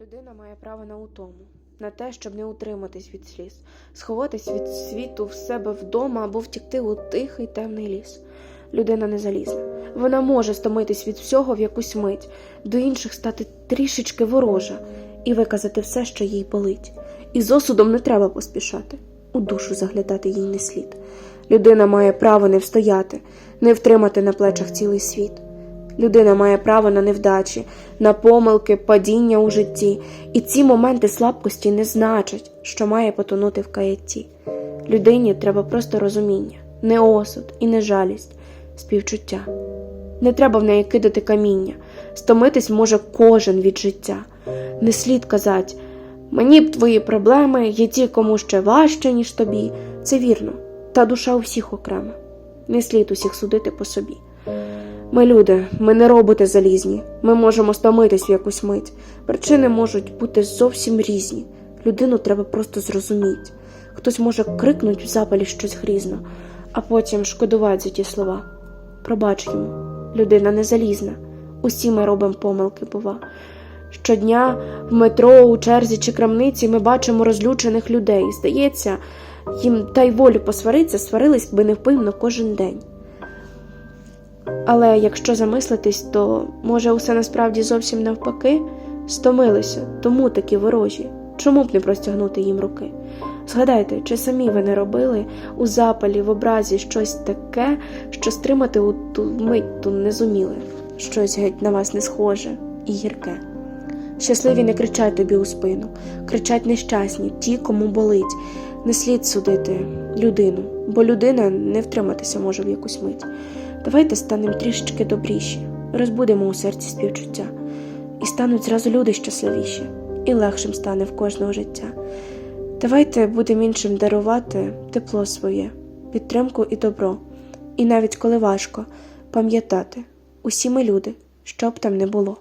Людина має право на утому, на те, щоб не утриматись від сліз, сховатись від світу в себе вдома або втікти у тихий темний ліс. Людина не залізна. Вона може стомитись від всього в якусь мить, до інших стати трішечки ворожа і виказати все, що їй болить. І з осудом не треба поспішати, у душу заглядати їй не слід. Людина має право не встояти, не втримати на плечах цілий світ. Людина має право на невдачі, на помилки, падіння у житті, і ці моменти слабкості не значать, що має потонути в каятті. Людині треба просто розуміння, не осуд і не жалість, співчуття. Не треба в неї кидати каміння, стомитись може кожен від життя. Не слід казати, мені б твої проблеми є ті, кому ще важче, ніж тобі. Це вірно, та душа у всіх окрема. Не слід усіх судити по собі. Ми люди, ми не роботи залізні. Ми можемо стомитись в якусь мить. Причини можуть бути зовсім різні. Людину треба просто зрозуміти. Хтось може крикнуть в запалі щось грізно, а потім шкодувати за ті слова. Пробач йому, людина не залізна. Усі ми робимо помилки, бува. Щодня в метро, у черзі чи крамниці ми бачимо розлючених людей. Здається, їм та й волю посвариться, сварились би невпинно кожен день. Але якщо замислитись, то може усе насправді зовсім навпаки стомилися, тому такі ворожі. Чому б не простягнути їм руки? Згадайте, чи самі ви не робили у запалі, в образі щось таке, що стримати у ту мить ту не зуміли, щось геть на вас не схоже і гірке. Щасливі не кричать тобі у спину, кричать нещасні, ті, кому болить. Не слід судити людину, бо людина не втриматися може в якусь мить. Давайте станемо трішечки добріші, розбудемо у серці співчуття, і стануть зразу люди щасливіші, і легшим стане в кожного життя. Давайте будемо іншим дарувати тепло своє, підтримку і добро, і навіть коли важко, пам'ятати усі ми люди, що б там не було.